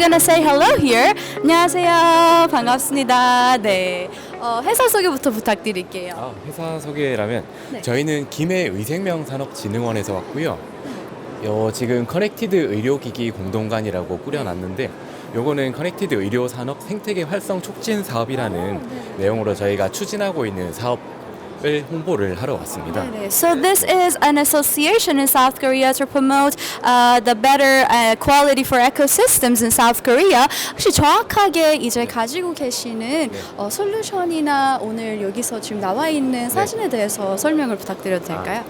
gonna say hello here. 안녕하세요. 반갑습니다. 네. 어, 회사 소개부터 부탁드릴게요. 아, 회사 소개라면 네. 저희는 김해 의생명산업진흥원에서 왔고요. 요 지금 커넥티드 의료기기 공동관이라고 꾸려놨는데 요거는 커넥티드 의료 산업 생태계 활성 촉진 사업이라는 내용으로 저희가 추진하고 있는 사업 을 홍보를 하러 왔습니다. 네, So this is an association in South Korea to promote uh, the better uh, quality for ecosystems in South Korea. 혹시 정확하게 이제 가지고 계시는 어, 솔루션이나 오늘 여기서 지금 나와 있는 사진에 대해서 설명을 부탁드려도 될까요?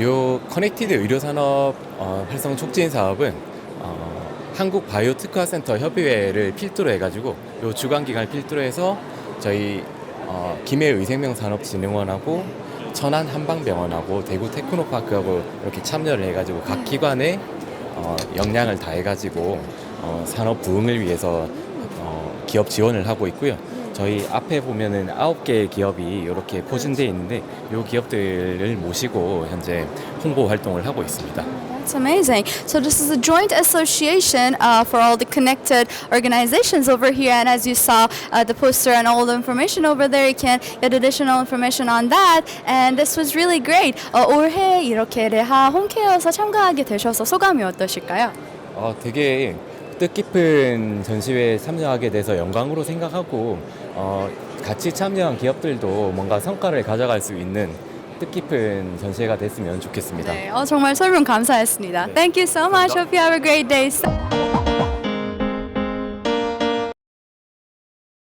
요 커넥티드 의료 산업 어, 활성 촉진 사업은 어, 한국 바이오 특화 센터 협의회를 필두로 해가지고 요 주관 기관을 필두로 해서 저희 어, 김해 의생명산업진흥원하고 천안 한방병원하고 대구 테크노파크하고 이렇게 참여를 해가지고 각 기관에 어, 역량을 다해가지고 어, 산업 부흥을 위해서 어, 기업 지원을 하고 있고요. 저희 앞에 보면은 아홉 개의 기업이 이렇게 포진되어 있는데 이 기업들을 모시고 현재 홍보 활동을 하고 있습니다. That's amazing. So this is a joint association uh, for all the connected organizations over here, and as you saw uh, the poster and all the information over there, you can get additional information on that. And this was really great. 어, 올해 이렇게 레하 홈케어에서 참가하게 되셔서 소감이 어떠실까요? 어, 되게 뜻깊은 전시회에 참여하게 돼서 영광으로 생각하고 어, 같이 참여한 기업들도 뭔가 성과를 가져갈 수 있는 뜻깊은 전시회가 됐으면 좋겠습니다. 네, 어, 정말 설명 감사했습니다. Thank you so much. Hope you have a great day.